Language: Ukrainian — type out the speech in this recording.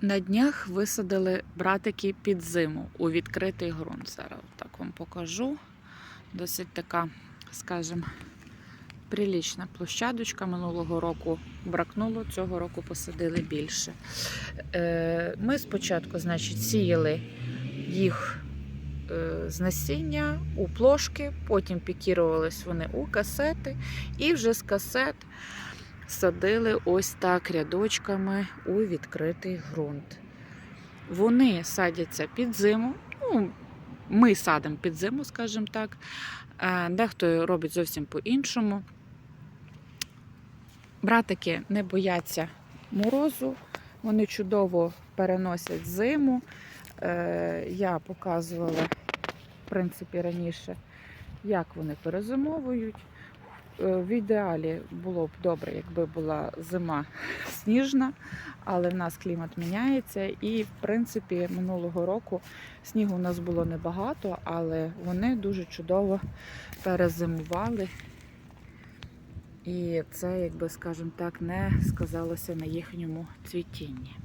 На днях висадили братики під зиму у відкритий ґрунт. Зараз так вам покажу. Досить така, скажімо, прилічна площадочка. Минулого року бракнуло, цього року посадили більше. Е, Ми спочатку, значить, сіяли їх е, з насіння у плошки, потім пікірувались вони у касети, і вже з касет садили ось так рядочками у відкритий ґрунт. Вони садяться під зиму. Ну, ми садимо під зиму, скажімо так. Е, Дехто робить зовсім по-іншому. Братики не бояться морозу, вони чудово переносять зиму. Е, Я показувала, в принципі, раніше, як вони перезимовують. Е, В ідеалі було б добре, якби була зима сніжна, але в нас клімат міняється. І, в принципі, минулого року снігу у нас було небагато, але вони дуже чудово перезимували. І це, якби скажімо так, не сказалося на їхньому цвітінні.